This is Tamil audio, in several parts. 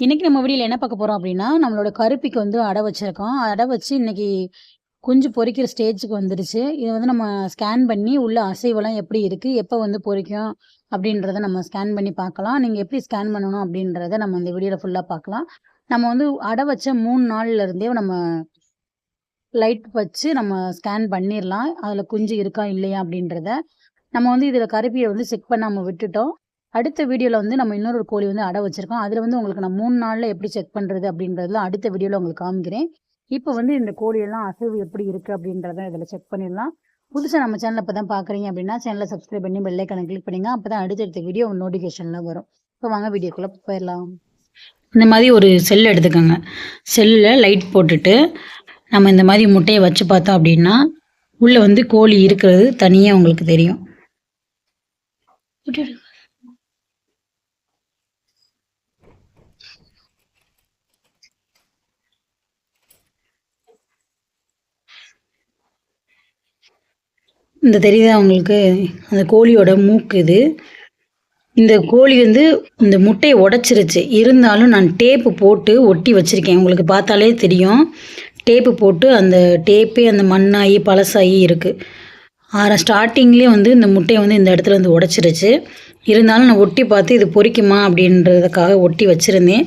இன்னைக்கு நம்ம வீடியில் என்ன பார்க்க போறோம் அப்படின்னா, நம்மளோட கருப்பிக்கு வந்து அடை வச்சிருக்கோம். அடை வச்சு இன்னைக்கு குஞ்சு பொறிக்கிற ஸ்டேஜுக்கு வந்துருச்சு. இது வந்து நம்ம ஸ்கேன் பண்ணி உள்ள அசைவெல்லாம் எப்படி இருக்கு? எப்போ வந்து பொறிக்கும் அப்படின்றத நம்ம ஸ்கேன் பண்ணி பார்க்கலாம். நீங்க எப்படி ஸ்கேன் பண்ணணும் அப்படின்றத நம்ம இந்த வீடியோல ஃபுல்லா பார்க்கலாம். நம்ம வந்து அடை வச்ச மூணு நாள்ல இருந்தே நம்ம லைட் வச்சு நம்ம ஸ்கேன் பண்ணிடலாம் அதில் குஞ்சு இருக்கா? இல்லையா? அப்படின்றத. நம்ம வந்து இதில் கருப்பியை வந்து செக் பண்ணாமல் விட்டுட்டோம். அடுத்த வீடியோவில் வந்து நம்ம இன்னொரு கோழி வந்து அடை வச்சிருக்கோம். அதில் வந்து உங்களுக்கு நான் மூணு நாளில் எப்படி செக் பண்ணுறது அப்படின்றதெல்லாம் அடுத்த வீடியோவில் உங்களுக்கு காமிக்கிறேன். இப்போ வந்து இந்த கோழியெல்லாம் அசைவு எப்படி இருக்குது அப்படின்றத இதில் செக் பண்ணிடலாம். புதுசாக நம்ம சேனலில் இப்போ தான் பார்க்குறீங்க அப்படின்னா, சேனலை சப்ஸ்கிரைப் பண்ணி பெல்லைக்கான கிளிக் பண்ணிங்க அப்போ தான் அடுத்தடுத்த வீடியோ நோட்டிஃபிகேஷனில் வரும். இப்போ வாங்க வீடியோக்குள்ளே போயிடலாம் இந்த மாதிரி ஒரு செல் எடுத்துக்கோங்க. செல்லில் லைட் போட்டுட்டு, நம்ம இந்த மாதிரி முட்டையை வச்சு பார்த்தோம் அப்படின்னா, உள்ளே வந்து கோழி இருக்கிறது தனியாக உங்களுக்கு தெரியும். இந்த தெரியுதா உங்களுக்கு? அந்த கோழியோட மூக்கு இது. இந்த கோழி வந்து இந்த முட்டையை உடைச்சிருச்சு. இருந்தாலும் நான் டேப்பு போட்டு ஒட்டி வச்சிருக்கேன். உங்களுக்கு பார்த்தாலே தெரியும். டேப்பு போட்டு அந்த டேப்பே அந்த மண்ணாகி பழசாயி இருக்குது ஆற ஸ்டார்டிங்லேயே வந்து இந்த முட்டையை வந்து இந்த இடத்துல வந்து உடச்சிருச்சு இருந்தாலும் நான் ஒட்டி பார்த்து இது பொரிக்குமா அப்படின்றதுக்காக ஒட்டி வச்சிருந்தேன்.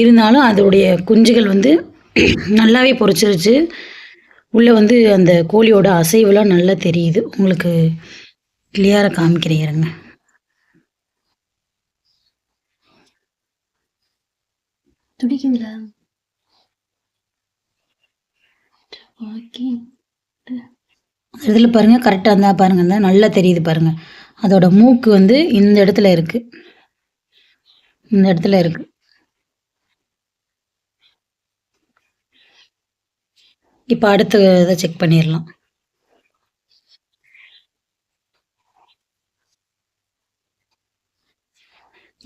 இருந்தாலும் அதோடைய குஞ்சுகள் வந்து நல்லாவே பொரிச்சிருச்சு. உள்ள வந்து அந்த கோழியோட அசைவுலாம் நல்லா தெரியுது. உங்களுக்கு கிளியரா காமிக்கிறேன் இருங்க. துடிக்குங்களா? ஓகே. இதுல பாருங்க கரெக்ட்டா இருந்தா பாருங்க. இந்த நல்லா தெரியுது பாருங்க. அதோட மூக்கு வந்து இந்த இடத்துல இருக்கு. இந்த இடத்துல இருக்கு. இப்போ அடுத்த இதை செக் பண்ணிடலாம்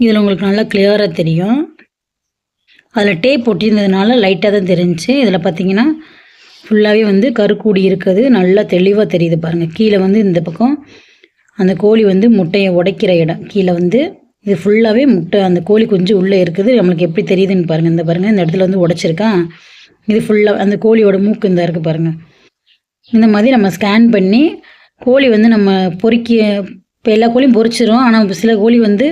இதில் உங்களுக்கு நல்லா கிளியராக தெரியும். அதில் டேப் ஒட்டியிருந்ததுனால லைட்டாக தான் தெரிஞ்சுச்சு. இதில் பார்த்தீங்கன்னா, ஃபுல்லாகவே வந்து கருக்கூடி இருக்குது. நல்லா தெளிவாக தெரியுது பாருங்கள் கீழே வந்து இந்த பக்கம் அந்த கோழி வந்து முட்டையை உடைக்கிற இடம். கீழே வந்து இது ஃபுல்லாகவே முட்டை அந்த கோழி குஞ்சு உள்ளே இருக்குது. நம்மளுக்கு எப்படி தெரியுதுன்னு பாருங்க. இந்த பாருங்க இந்த இடத்துல வந்து உடைச்சிருக்கான். இது ஃபுல்லாக அந்த கோழியோட மூக்கு இந்தா இருக்குது பாருங்கள் இந்த மாதிரி நம்ம ஸ்கேன் பண்ணி கோழி வந்து நம்ம பொறிக்க இப்போ எல்லா கோழியும் பொறிச்சிரும் ஆனால் சில கோழி வந்து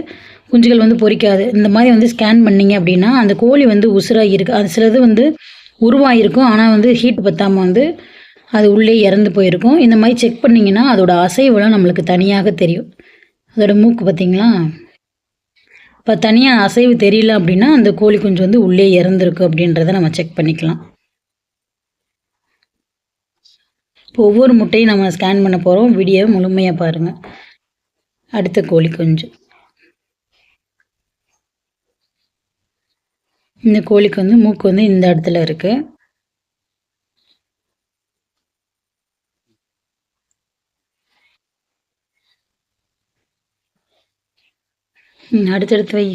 குஞ்சுகள் வந்து பொறிக்காது இந்த மாதிரி வந்து ஸ்கேன் பண்ணிங்க அப்படின்னா, அந்த கோழி வந்து உசுராக இருக்குது அது சிலது வந்து உருவாகிருக்கும் ஆனால் வந்து ஹீட் பற்றாமல் வந்து அது உள்ளே இறந்து போயிருக்கும். இந்த மாதிரி செக் பண்ணீங்கன்னா, அதோடய அசைவெல்லாம் நம்மளுக்கு தனியாக தெரியும். அதோடய மூக்கு பார்த்திங்களா இப்போ தனியாக அசைவு தெரியல அப்படின்னா, அந்த கோழி குஞ்சு வந்து உள்ளே இறந்துருக்கு அப்படின்றத நம்ம செக் பண்ணிக்கலாம். இப்போ ஒவ்வொரு முட்டையும் நம்ம ஸ்கேன் பண்ண போகிறோம் வீடியோவ முழுமையாக பாருங்கள் அடுத்த கோழி குஞ்சு. இந்த கோழிக்கு வந்து மூக்கு வந்து இந்த இடத்துல இருக்குது அடுத்தடுத்து வை.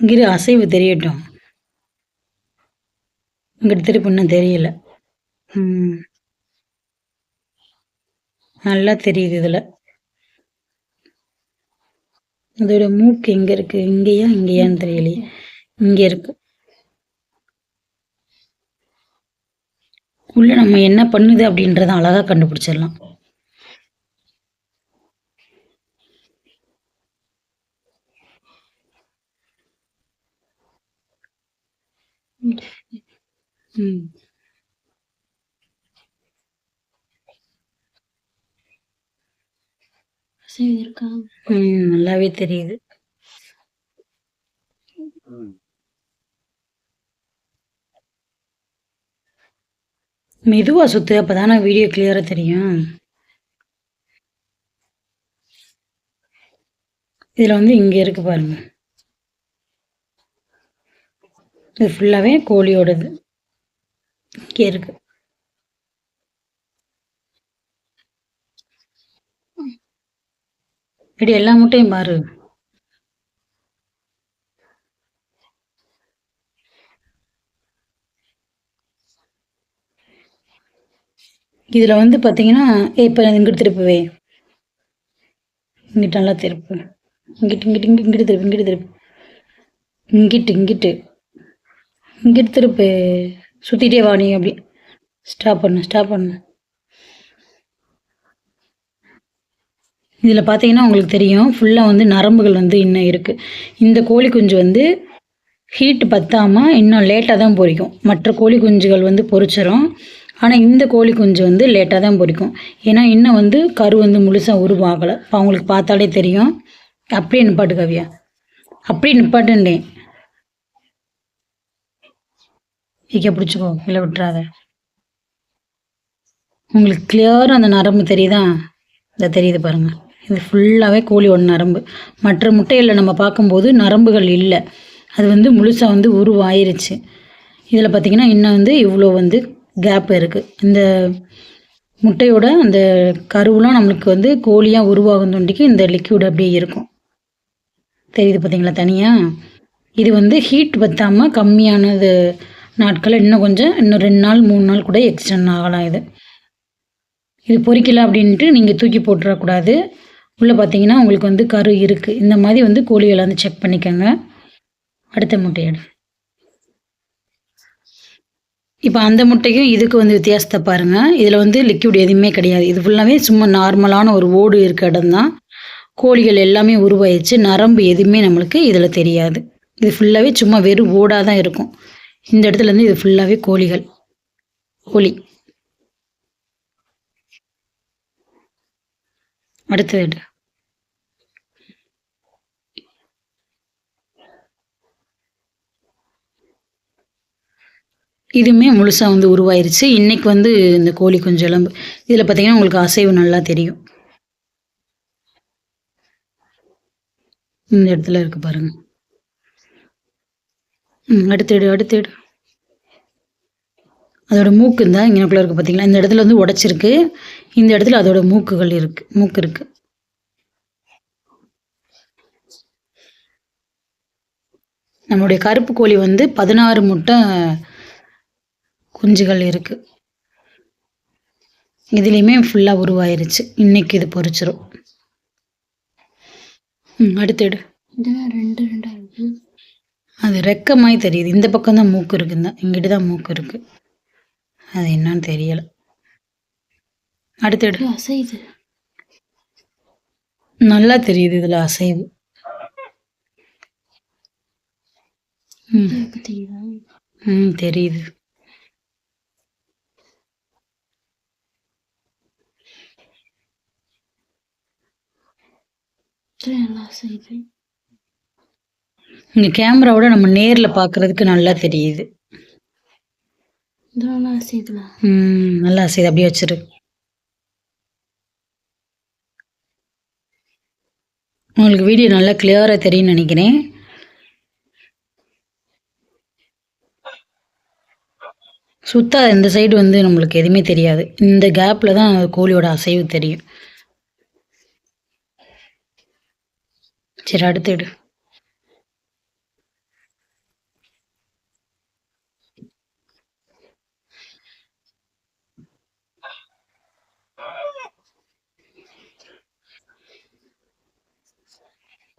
இங்கிரு அசைவு தெரியட்டும். இங்கிட்டு திருப்பி இன்னும் தெரியல. நல்லா தெரியுது இதுல. அதோட மூக்கு எங்க இருக்கு? இங்கயா? இங்கயான்னு தெரியலையே. இங்க இருக்கு. உள்ள நம்ம என்ன பண்ணுது அப்படின்றத அழகா கண்டுபிடிச்சிடலாம். ம். அசைவு இருக்கா? ம். நல்லாவே தெரியுது. மெதுவாக சுத்து. அப்பதானே வீடியோ கிளியராக தெரியும். இதில் வந்து இங்கே இருக்கு பாருங்க. இது ஃபுல்லாகவே கோழியோடது. இங்கே இருக்கு. இப்படி எல்லா முட்டையும் பாரு. இதில் வந்து பார்த்தீங்கன்னா, இப்போ இங்கிட்டு திருப்புவே இங்கிட்டு நல்லா திருப்பு. இங்கிட்டு இங்கிட்டு இங்கிட்டு இங்கிட்டு திருப்பு இங்கிட்டு திருப்பு. இங்கிட்டு இங்கிட்டு. இங்கிட்டு திருப்பு. சுற்றிட்டே வா நீ அப்படி. ஸ்டாப் பண்ணு ஸ்டாப் பண்ணு. இதில் பார்த்தீங்கன்னா உங்களுக்கு தெரியும் ஃபுல்லாக வந்து நரம்புகள் வந்து இன்னும் இருக்குது இந்த கோழி குஞ்சு வந்து ஹீட் பற்றாமல் இன்னும் லேட்டாக தான் பொரிக்கும். மற்ற கோழி குஞ்சுகள் வந்து பொறிச்சிடும் ஆனால் இந்த கோழி குஞ்சு வந்து லேட்டாக தான் பொறிக்கும் ஏன்னா இன்னும் வந்து கரு வந்து முழுசாக உருவாகலை. இப்போ அவங்களுக்கு பார்த்தாலே தெரியும். அப்படியே நிப்பாட்டு கவியா. அப்படியே நிப்பாட்டுண்டேன் இக்க பிடிச்சிக்கோ. இல்லை விட்டுறாத. உங்களுக்கு கிளியராக அந்த நரம்பு தெரியுதா? இந்த தெரியுது பாருங்கள் இது ஃபுல்லாகவே கோழியோட நரம்பு. மற்ற முட்டைகளில் நம்ம பார்க்கும்போது நரம்புகள் இல்லை. அது வந்து முழுசாக வந்து உருவாயிருச்சு. இதில் பார்த்தீங்கன்னா இன்னும் வந்து இவ்வளோ வந்து கேப் இருக்குது இந்த முட்டையோட அந்த கருவெலாம் நம்மளுக்கு வந்து கோழியாக உருவாகும் தொண்டிக்கு இந்த லிக்யூட் அப்படியே இருக்கும். தெரியுது பார்த்தீங்களா தனியாக இது வந்து ஹீட் பற்றாமல் கம்மியானது நாட்களில் இன்னும் கொஞ்சம் இன்னும் ரெண்டு நாள் மூணு நாள் கூட எக்ஸ்டெண்ட் ஆகலாம் இது. இது பொறிக்கல அப்படின்ட்டு நீங்கள் தூக்கி போட்டுறக்கூடாது. உள்ளே பார்த்தீங்கன்னா உங்களுக்கு வந்து கரு இருக்குது இந்த மாதிரி வந்து கோழிகளை வந்து செக் பண்ணிக்கோங்க. அடுத்த முட்டையோட. இப்போ அந்த முட்டைக்கும் இதுக்கு வந்து வித்தியாசத்தை பாருங்கள் இதில் வந்து லிக்யூட் எதுவுமே கிடையாது. இது ஃபுல்லாகவே சும்மா நார்மலான ஒரு ஓடு இருக்க இடம் தான். கோழிகள் எல்லாமே உருவாயிடுச்சு. நரம்பு எதுவுமே நம்மளுக்கு இதில் தெரியாது. இது ஃபுல்லாகவே சும்மா வெறும் ஓடாக தான் இருக்கும். இந்த இடத்துலேருந்து இது ஃபுல்லாகவே கோழிகள். கோழி. அடுத்தது இதுவுமே முழுசாக வந்து உருவாயிருச்சு. இன்றைக்கி வந்து இந்த கோழி கொஞ்சம் எலும்பு. இதில் பார்த்தீங்கன்னா உங்களுக்கு அசைவு நல்லா தெரியும். இந்த இடத்துல இருக்கு பாருங்க. ம் அடுத்தடு அடுத்தடு அதோட மூக்கு தான் இங்கனக்குள்ள இருக்குது பார்த்தீங்களா இந்த இடத்துல வந்து உடச்சிருக்கு. இந்த இடத்துல அதோட மூக்குகள் இருக்குது மூக்கு இருக்குது நம்மளுடைய கருப்பு கோழி வந்து பதினாறு முட்டை குஞ்சுகள் இருக்கு. இதுலேயுமே ஃபுல்லாக உருவாயிருச்சு. இன்னைக்கு இது பொரிச்சிரும் ம் அடுத்தடு ரெண்டு ரெண்டா இருக்கு. அது ரெக்க மாதிரி தெரியுது. இந்த பக்கம் தான் மூக்கு இருக்குங்க இங்கிட்டு தான் மூக்கு இருக்கு. அது என்னன்னு தெரியல. அடுத்தடு அசையுது நல்லா தெரியுது இதில் அசைவு. ம் தெரியுது இது நல்லா அசையுது இங்கே கேமராவோட நம்ம நேரில் பார்க்குறதுக்கு நல்லா தெரியுது. ம் நல்லா அசையுது. அப்படியே வச்சிரு. உங்களுக்கு வீடியோ நல்லா கிளியராக தெரியும்னு நினைக்கிறேன். சுத்தா இந்த சைடு வந்து நம்மளுக்கு எதுவுமே தெரியாது. இந்த கேப்பில் தான் கோழியோட அசைவு தெரியும். சரி அடுத்து எடு.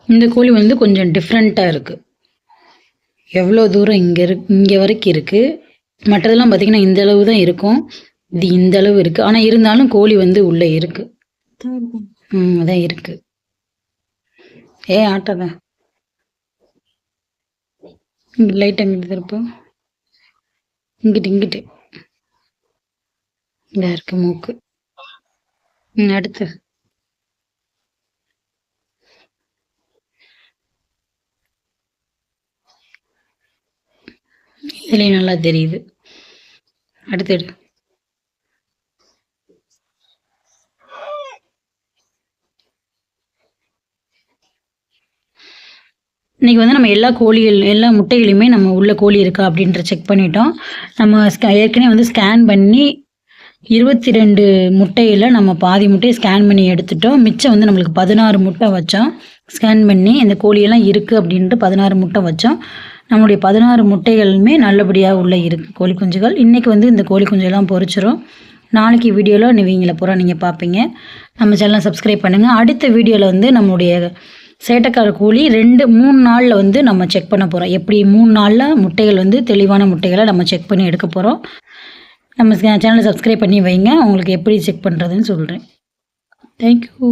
இந்த கோழி வந்து கொஞ்சம் டிஃப்ரெண்ட்டாக இருக்குது எவ்வளோ தூரம் இங்கே இரு இங்கே வரைக்கும் இருக்குது மற்றதெல்லாம் பார்த்திங்கன்னா இந்த அளவு தான் இருக்கும். இது இந்த அளவு இருக்குது ஆனால் இருந்தாலும் கோழி வந்து உள்ளே இருக்குது ம் அதான் இருக்குது ஏ ஆட்டாத. இங்கே லைட் அங்கிட்டு திருப்பு. இங்கிட்டு இங்கிட்டு. இங்கே இருக்கு மூக்கு. அடுத்து. இதுலேயும் நல்லா தெரியுது. அடுத்து இன்றைக்கி வந்து நம்ம எல்லா கோழிகள் எல்லா முட்டைகளையுமே நம்ம உள்ள கோழி இருக்கா அப்படின்ற செக் பண்ணிட்டோம். நம்ம ஏற்கனவே வந்து ஸ்கேன் பண்ணி இருபத்தி ரெண்டு முட்டையில் நம்ம பாதி முட்டையை ஸ்கேன் பண்ணி எடுத்துட்டோம். மிச்சம் வந்து நம்மளுக்கு பதினாறு முட்டை வச்சோம். ஸ்கேன் பண்ணி இந்த கோழியெல்லாம் இருக்குது அப்படின்ட்டு பதினாறு முட்டை வச்சோம். நம்மளுடைய பதினாறு முட்டைகளுமே நல்லபடியாக உள்ளே இருக்குது கோழி குஞ்சுகள் இன்றைக்கி வந்து இந்த கோழி குஞ்செல்லாம் பொறிச்சிரும். நாளைக்கு வீடியோவில் நீவிங்களை பூரா நீங்கள் பார்ப்பீங்க நம்ம சேனலை சப்ஸ்கிரைப் பண்ணுங்கள் அடுத்த வீடியோவில் வந்து நம்மளுடைய சேட்டைக்கார கோழி ரெண்டு மூணு நாளில் வந்து நம்ம செக் பண்ண போகிறோம் எப்படி மூணு நாளில் முட்டைகள் வந்து தெளிவான முட்டைகளை நம்ம செக் பண்ணி எடுக்க போகிறோம் நம்ம சேனலை சப்ஸ்கிரைப் பண்ணி வைங்க. உங்களுக்கு எப்படி செக் பண்ணுறதுன்னு சொல்கிறேன் தேங்க்யூ